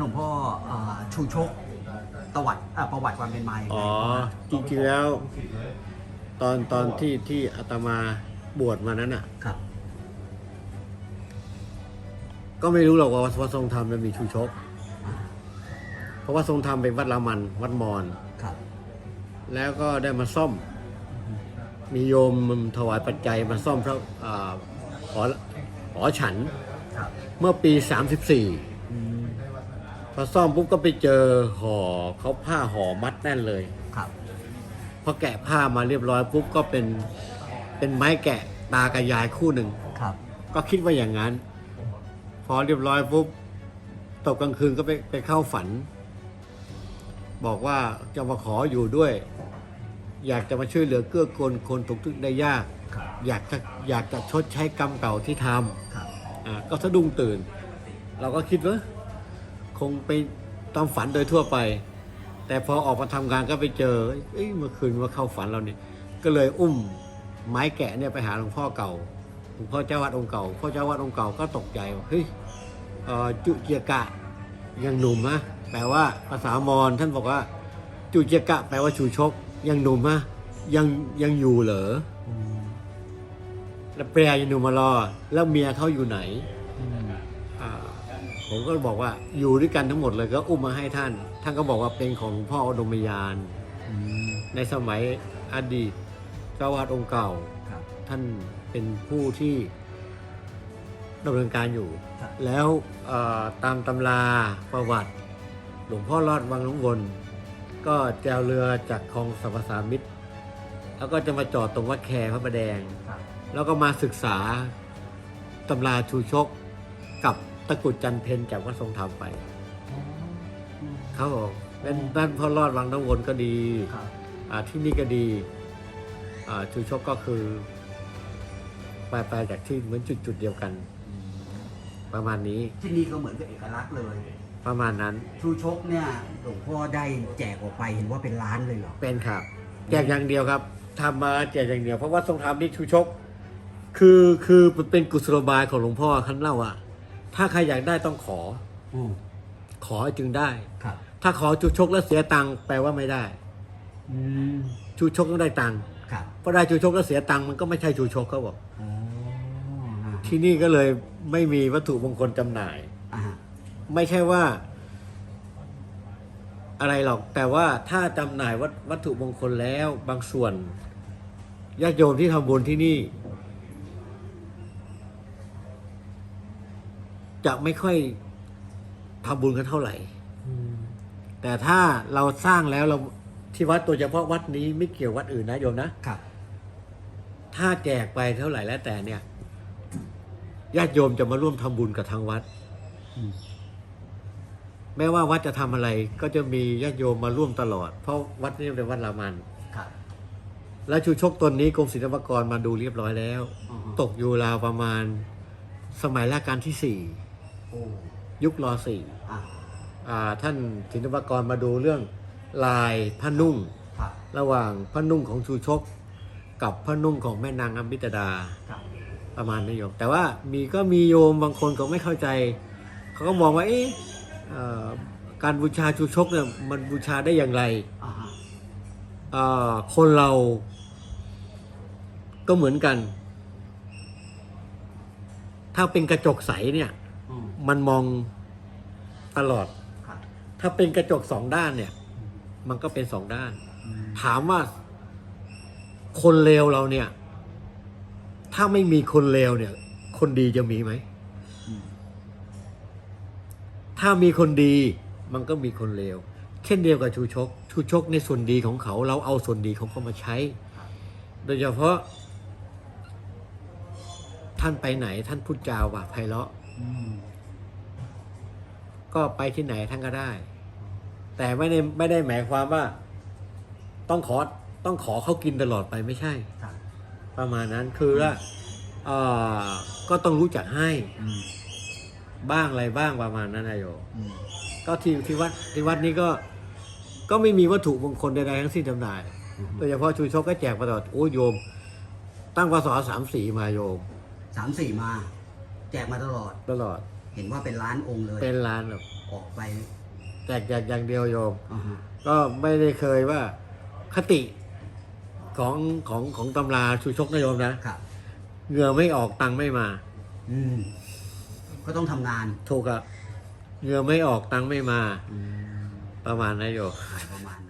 หลวงพ่ออ่าชูชกประวัติอ่าประวัติความเป็นมาอย่างไรอ๋อจริงๆแล้ว ตอนตอนที่ที่อาตมาบวชมานั้นอะ ครับ ก็ไม่รู้หรอกว่าวัดทรงธรรมมันมีชูชก เพราะว่าทรงธรรมเป็นวัดรามัน วัดมอญครับ แล้วก็ได้มาซ่อม มีโยมถวายปัจจัยมาซ่อมพระอ่าหอหอฉัน ครับ เมื่อปี 34อืม พอซ่อมปุ๊บก็ไปเจอห่อเขาผ้าห่อมัดแน่นเลย ครับ พอแกะผ้ามาเรียบร้อยปุ๊บก็เป็นเป็นไม้แกะตากับยายคู่หนึ่ง ครับ ก็คิดว่าอย่างนั้น พอเรียบร้อยปุ๊บตกกลางคืนก็ไปไปเข้าฝัน บอกว่าจะมาขออยู่ด้วย อยากจะมาช่วยเหลือเกื้อกูลคนตกทุกข์ได้ยาก ครับ อยากจะอยากจะชดใช้กรรมเก่าที่ทครับำอ่าก็สะดุ้งตื่น เราก็คิดว่า คงไปตามฝันโดยทั่วไป แต่พอออกมาทำงานก็ไปเจอเอ้ยเมื่อคืนว่าเข้าฝันเราเนี่ยก็เลยอุ้มไม้แกะเนี่ยไปหาหลวงพ่อเก่าหลวงพ่อเจ้าวัดองค์เก่าพ่อเจ้าวัดองค์เก่าก็ตกใจว่าเฮ้ยเอ่อจุเจียกะยังหนุ่มนะแปลว่าภาษามอญท่านบอกว่า จุเจียกะ แปลว่าชูชก ยังหนุ่มนะยังยังอยู่เหรอแล้วแปรยังหนุ่มมารอ แล้วเมียเขาอยู่ไหน ผมก็บอกว่าอยู่ด้วยกันทั้งหมดเลยก็อุ้มมาให้ท่าน ท่านก็บอกว่าเป็นของหลวงพ่ออุดมยาน อืม ในสมัยอดีตเจ้าวาดองค์เก่า ครับ ท่านเป็นผู้ที่ดำเนินการอยู่ ครับ แล้วเอ่อตามตำราประวัติ หลวงพ่อรอดวังหลวงวนก็แจวเรือจากคลองสรรพสามิตร แล้วก็จะมาจอดตรงวัดแคพระประแดง ครับ แล้วก็มาศึกษาตำราชูชกกับ ตะกรุดจันเพนจากวัดทรงธรรมไปอ๋ออืมเขาบอกนั่นนั่นพ่อรอดวังน้ำวนก็ดีครับ อ่าที่นี่ก็ดีอ่าชูชกก็คือไปไปจากที่เหมือนจุดจุดๆเดียวกันอืมประมาณนี้ที่นี่ก็เหมือนกับเอกลักษณ์เลย ประมาณนั้น ชูชกเนี่ยหลวงพ่อได้แจกออกไปเห็นว่าเป็นล้านเลยเหรอ เป็นครับแจกอย่างเดียวครับทำมาแจกอย่างเดียวเพราะว่าทรงธรรมนี่ชูชก คือคือเป็นกุศโลบายของหลวงพ่อท่านเล่าว่า ถ้าใครอยากได้ต้องขอ อืมขอให้จึงได้ ครับ ถ้าขอชูชกแล้วเสียตังค์แปลว่าไม่ได้ อืมชูชกต้องได้ตังค์ครับเพราะได้ชูชกแล้วเสียตังค์มันก็ไม่ใช่ชูชกเขาบอก อ๋ออ่าที่นี่ก็เลยไม่มีวัตถุมงคลจำหน่าย อ่าไม่ใช่ว่า อะไรหรอก แต่ว่าถ้าจำหน่ายวัตวัตถุมงคลแล้วบางส่วนญาติโยมที่ทำบุญที่นี่ จะไม่ค่อยทำบุญกันเท่าไหร่อืมแต่ถ้าเราสร้างแล้วเราที่วัดตัวเฉพาะวัดนี้ไม่เกี่ยววัดอื่นนะโยมนะ ครับ ถ้าแจกไปเท่าไหร่แล้วแต่เนี่ยญาติโยมจะมาร่วมทำบุญกับทางวัดอืมไม่ว่าวัดจะทำอะไร ก็จะมีญาติโยมมาร่วมตลอด เพราะวัดนี้เป็นวัดรามัน ครับ และชูชกตนนี้กรมศิลปากรมาดูเรียบร้อยแล้วอือฮึตกอยู่ราวประมาณสมัยรัชกาลที่สี่โอ้ ยุครอสี่อ่าอ่าท่านศิลปากรมาดูเรื่องลายผ้านุ่งครับระหว่างผ้านุ่งของชูชก กับผ้านุ่งของแม่นางอมพิตดาครับประมาณนี้โยมแต่ว่ามีก็มีโยมบางคนเขาไม่เข้าใจ เขาก็มองว่าเอ๊ะเอ่อการบูชาชูชกเนี่ยมันบูชาได้อย่างไรอ่าฮะเอ่อคนเราก็เหมือนกัน ถ้าเป็นกระจกใสเนี่ยอื มมันมองตลอดครับถ้าเป็นกระจกสองด้านเนี่ย มันก็เป็นสองด้านอืมถามว่า คนเลวเราเนี่ย ถ้าไม่มีคนเลวเนี่ย คนดีจะมีไหมอืมถ้ามีคนดี มันก็มีคนเลว เช่นเดียวกับชูชก ชูชกในส่วนดีของเขา เราเอาส่วนดีของเขามาใช้ โดยเฉพาะ ท่านไปไหน ท่านพูดจาว่าไพเราะอืม ก็ไปที่ไหนท่านก็ได้ แต่ไม่ได้ไม่ได้หมายความว่า ต้องขอต้องขอเขากินตลอดไปไม่ใช่ ครับประมาณนั้นคือว่าเอ่อก็ต้องรู้จักให้อืมบ้างอะไรบ้างประมาณนั้นนะโยม อืมก็ที่ที่วัดที่วัดนี้ก็ก็ไม่มีวัตถุมงคลใดๆทั้งสิ้นจำหน่ายโดยเฉพาะชูชกก็แจกมาตลอดโอ้โยม ตั้งพศสามสี่มาโยมสามสี่มา แจกมาตลอด ตลอด เห็นว่าเป็นล้านองค์เลยเป็นล้านแบบออกไปแจกแจกอย่างเดียวโยม อ่าฮะก็ไม่ได้เคยว่าคติของของของตำราชูชกนโยมนะ ครับ เหงื่อไม่ออกตังค์ไม่มา อืม ก็ต้องทำงานถูกอะเหงื่อไม่ออกตังค์ไม่มา อืมประมาณนั้นโยมประมาณนั้น